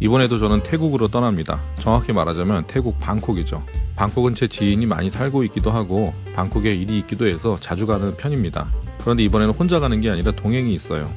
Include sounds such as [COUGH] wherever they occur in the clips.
이번에도 저는 태국으로 떠납니다. 정확히 말하자면 태국 방콕이죠. 방콕은 제 지인이 많이 살고 있기도 하고 방콕에 일이 있기도 해서 자주 가는 편입니다. 그런데 이번에는 혼자 가는 게 아니라 동행이 있어요.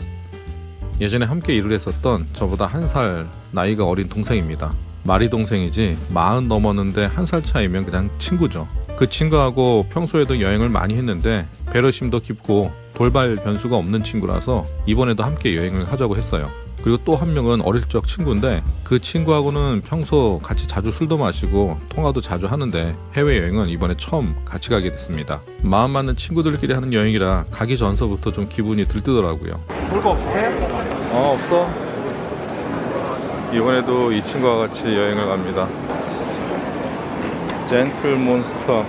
예전에 함께 일을 했었던 저보다 한 살 나이가 어린 동생입니다. 말이 동생이지 마흔 넘었는데 한 살 차이면 그냥 친구죠. 그 친구하고 평소에도 여행을 많이 했는데 배려심도 깊고 돌발 변수가 없는 친구라서 이번에도 함께 여행을 하자고 했어요. 그리고 또 한 명은 어릴 적 친구인데 그 친구하고는 평소 같이 자주 술도 마시고 통화도 자주 하는데 해외여행은 이번에 처음 같이 가게 됐습니다. 마음 맞는 친구들끼리 하는 여행이라 가기 전서부터 좀 기분이 들뜨더라고요. 볼거 없으세요? 어 없어 이번에도 이 친구와 같이 여행을 갑니다 젠틀 몬스터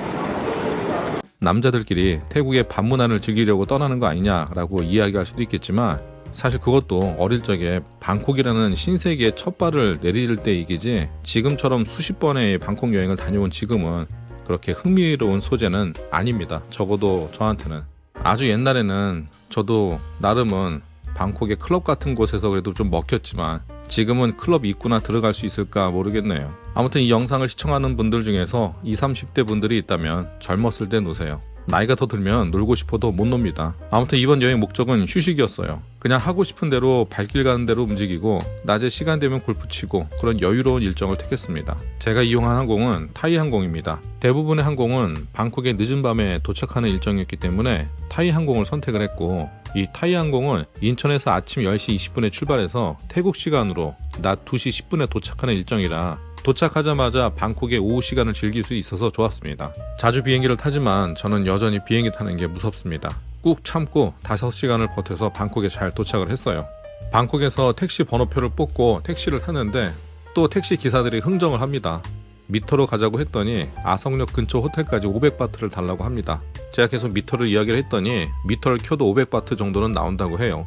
남자들끼리 태국의 밤문화를 즐기려고 떠나는 거 아니냐라고 이야기할 수도 있겠지만 사실 그것도 어릴 적에 방콕이라는 신세계의 첫 발을 내릴 때 이기지 지금처럼 수십 번의 방콕 여행을 다녀온 지금은 그렇게 흥미로운 소재는 아닙니다 적어도 저한테는 아주 옛날에는 저도 나름은 방콕의 클럽 같은 곳에서 그래도 좀 먹혔지만 지금은 클럽 입구나 들어갈 수 있을까 모르겠네요. 아무튼 이 영상을 시청하는 분들 중에서 20, 30대 분들이 있다면 젊었을 때 노세요. 나이가 더 들면 놀고 싶어도 못 놉니다. 아무튼 이번 여행 목적은 휴식이었어요. 그냥 하고 싶은 대로 발길 가는 대로 움직이고 낮에 시간 되면 골프 치고 그런 여유로운 일정을 택했습니다. 제가 이용한 항공은 타이 항공입니다. 대부분의 항공은 방콕에 늦은 밤에 도착하는 일정이었기 때문에 타이 항공을 선택을 했고 이 타이 항공은 인천에서 아침 10시 20분에 출발해서 태국 시간으로 낮 2시 10분에 도착하는 일정이라 도착하자마자 방콕의 오후 시간을 즐길 수 있어서 좋았습니다. 자주 비행기를 타지만 저는 여전히 비행기 타는 게 무섭습니다. 꾹 참고 5시간을 버텨서 방콕에 잘 도착을 했어요. 방콕에서 택시 번호표를 뽑고 택시를 탔는데 또 택시 기사들이 흥정을 합니다. 미터로 가자고 했더니 아성역 근처 호텔까지 500바트를 달라고 합니다. 제가 계속 미터를 이야기를 했더니 미터를 켜도 500바트 정도는 나온다고 해요.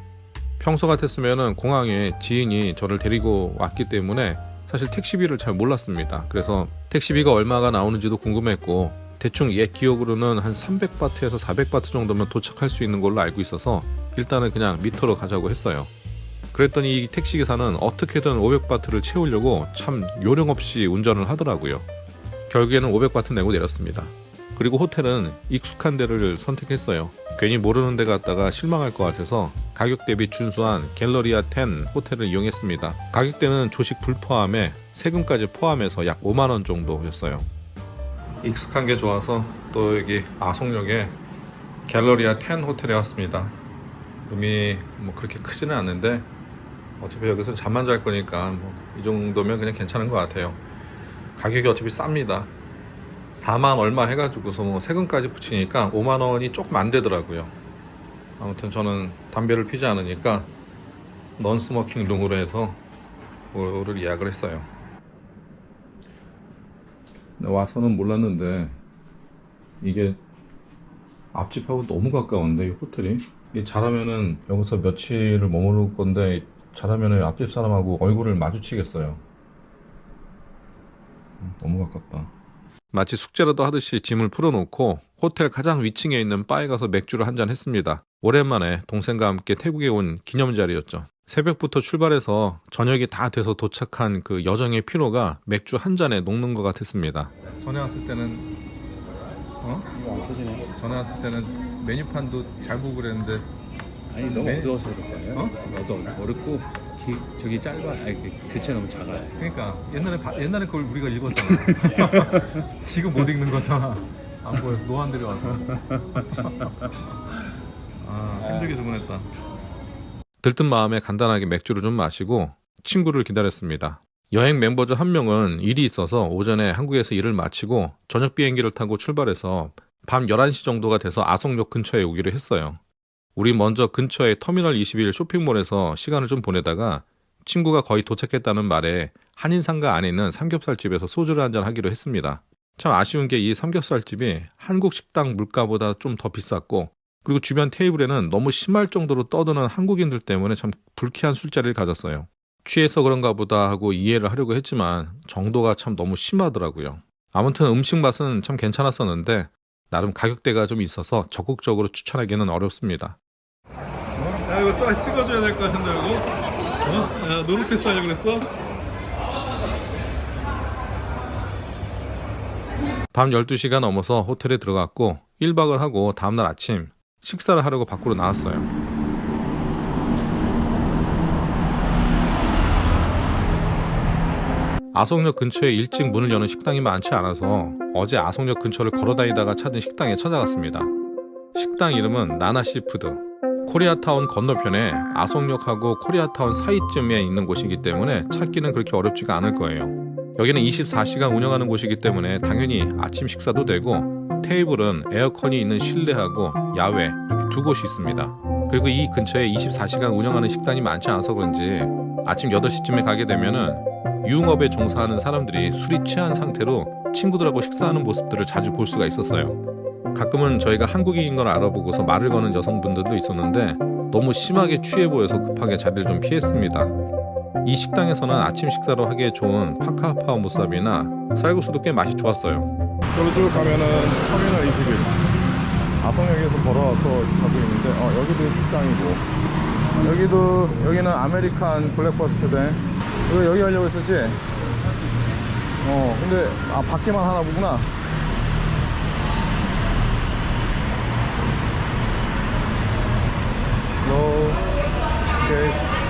평소 같았으면 공항에 지인이 저를 데리고 왔기 때문에 사실 택시비를 잘 몰랐습니다. 그래서 택시비가 얼마가 나오는지도 궁금했고 대충 옛 기억으로는 한 300바트에서 400바트 정도면 도착할 수 있는 걸로 알고 있어서 일단은 그냥 미터로 가자고 했어요. 그랬더니 이 택시기사는 어떻게든 500바트를 채우려고 참 요령 없이 운전을 하더라고요. 결국에는 500바트 내고 내렸습니다. 그리고 호텔은 익숙한 데를 선택했어요. 괜히 모르는 데 갔다가 실망할 것 같아서 가격 대비 준수한 갤러리아 10 호텔을 이용했습니다. 가격대는 조식 불 포함에 세금까지 포함해서 약 5만원 정도였어요. 익숙한 게 좋아서 또 여기 아송역에 갤러리아 10 호텔에 왔습니다. 룸이 뭐 그렇게 크지는 않는데 어차피 여기서 잠만 잘 거니까 뭐 이 정도면 그냥 괜찮은 것 같아요. 가격이 어차피 쌉니다. 4만 얼마 해가지고서 뭐 세금까지 붙이니까 5만 원이 조금 안 되더라고요. 아무튼 저는 담배를 피지 않으니까 넌 스모킹 룸으로 해서 그거를 예약을 했어요. 와서는 몰랐는데 이게 앞집하고 너무 가까운데 이 호텔이 이 잘하면은 여기서 며칠을 머무를 건데 잘하면은 앞집 사람하고 얼굴을 마주치겠어요. 음, 너무 가깝다. 마치 숙제라도 하듯이 짐을 풀어놓고 호텔 가장 위층에 있는 바에 가서 맥주를 한 잔 했습니다. 오랜만에 동생과 함께 태국에 온 기념 자리였죠. 새벽부터 출발해서 저녁이 다 돼서 도착한 그 여정의 피로가 맥주 한 잔에 녹는 것 같았습니다. 전에 왔을 때는 어? 전에 왔을 때는 메뉴판도 잘 보고 그랬는데 아니 너무 네. 어두워서 그럴 거예요. 어? 어두 어렵고 기, 저기 짧아. 아니 그 글자 너무 작아요. 그러니까 옛날에 바- 옛날에 그걸 우리가 읽었잖아. [LAUGHS] 지금 못 읽는 거잖아. 안 보여서 노안들이 와서. 아 힘들게 주문했다. 들뜬 마음에 간단하게 맥주를 좀 마시고 친구를 기다렸습니다. 여행 멤버 중 한 명은 일이 있어서 오전에 한국에서 일을 마치고 저녁 비행기를 타고 출발해서 밤 11시 정도가 돼서 아성역 근처에 오기로 했어요. 우리 먼저 근처의 터미널 21 쇼핑몰에서 시간을 좀 보내다가 친구가 거의 도착했다는 말에 한인상가 안에 있는 삼겹살집에서 소주를 한잔 하기로 했습니다. 참 아쉬운 게 이 삼겹살집이 한국 식당 물가보다 좀 더 비쌌고 그리고 주변 테이블에는 너무 심할 정도로 떠드는 한국인들 때문에 참 불쾌한 술자리를 가졌어요. 취해서 그런가 보다 하고 이해를 하려고 했지만 정도가 참 너무 심하더라고요. 아무튼 음식 맛은 참 괜찮았었는데 나름 가격대가 좀 있어서 적극적으로 추천하기는 어렵습니다. 야 이거 쫙 찍어줘야 될 것 같은데 이거? 어? 야 노릇했어 하려고 그랬어? 밤 12시가 넘어서 호텔에 들어갔고 1박을 하고 다음날 아침 식사를 하려고 밖으로 나왔어요. 아송역 근처에 일찍 문을 여는 식당이 많지 않아서 어제 아송역 근처를 걸어다니다가 찾은 식당에 찾아갔습니다. 식당 이름은 나나시푸드. 코리아타운 건너편에 아송역하고 코리아타운 사이쯤에 있는 곳이기 때문에 찾기는 그렇게 어렵지가 않을 거예요. 여기는 24시간 운영하는 곳이기 때문에 당연히 아침 식사도 되고 테이블은 에어컨이 있는 실내하고 야외 이렇게 두 곳이 있습니다. 그리고 이 근처에 24시간 운영하는 식당이 많지 않아서 그런지 아침 8시쯤에 가게 되면은 유흥업에 종사하는 사람들이 술이 취한 상태로 친구들하고 식사하는 모습들을 자주 볼 수가 있었어요. 가끔은 저희가 한국인인 걸 알아보고서 말을 거는 여성분들도 있었는데 너무 심하게 취해 보여서 급하게 자리를 좀 피했습니다. 이 식당에서는 아침 식사로 하기에 좋은 파카파오 무삽이나 쌀국수도 꽤 맛이 좋았어요. 쭉 가면은 터미널 21 아성역에서 걸어와서 가고 있는데 어 여기도 식당이고. 여기도 여기는 아메리칸 블랙퍼스트대 이거 여기 하려고 했었지? 어 근데 아 밖에만 하나 보구나. 로 오케이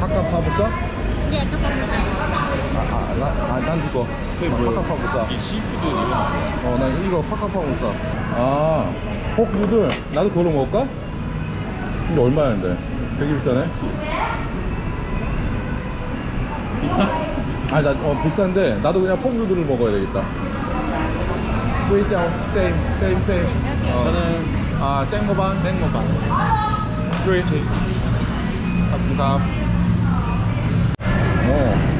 파카 파부사? 네, 가봅니다. 아난 이거 그게 파카 파부사 이 시푸드 이거 어난 이거 파카 파부사 아 포크푸드 나도 그걸로 먹을까? 근데 얼마였는데? 되게 비싸네 비싸? 아니 나 어, 비싼데 나도 그냥 포크푸드를 먹어야 되겠다 웨이장 세임 세임 세임 어. 저는 아 땡모반 땡모반 그레이트 감사합니다 어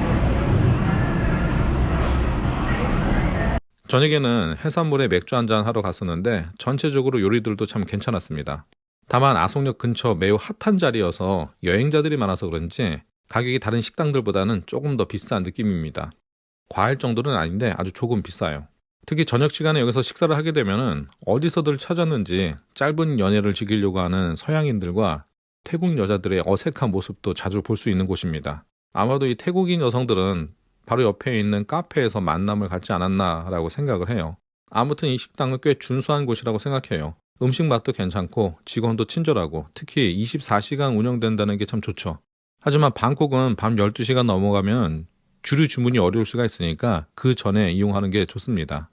저녁에는 해산물에 맥주 한잔 하러 갔었는데 전체적으로 요리들도 참 괜찮았습니다. 다만 아송역 근처 매우 핫한 자리여서 여행자들이 많아서 그런지 가격이 다른 식당들보다는 조금 더 비싼 느낌입니다. 과할 정도는 아닌데 아주 조금 비싸요. 특히 저녁 시간에 여기서 식사를 하게 되면은 어디서들 찾았는지 짧은 연애를 즐기려고 하는 서양인들과 태국 여자들의 어색한 모습도 자주 볼 수 있는 곳입니다. 아마도 이 태국인 여성들은 바로 옆에 있는 카페에서 만남을 갖지 않았나라고 생각을 해요. 아무튼 이 식당은 꽤 준수한 곳이라고 생각해요. 음식 맛도 괜찮고 직원도 친절하고 특히 24시간 운영된다는 게 참 좋죠. 하지만 방콕은 밤 12시가 넘어가면 주류 주문이 어려울 수가 있으니까 그 전에 이용하는 게 좋습니다.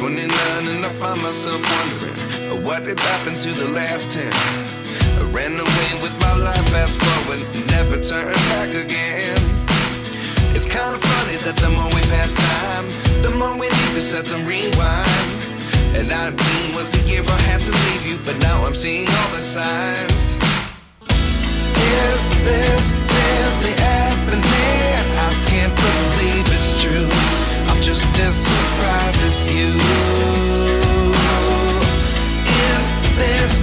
29 and I find myself wondering uh, what did happen to the last 10. I ran away with my life, fast forward, never turn back again. It's kind of funny that the more we pass time, the more we need to set them rewind. And 19 was the year I had to leave you, but now I'm seeing all the signs. Is this really happening? I can't believe it's true. Just as surprised as you. Is this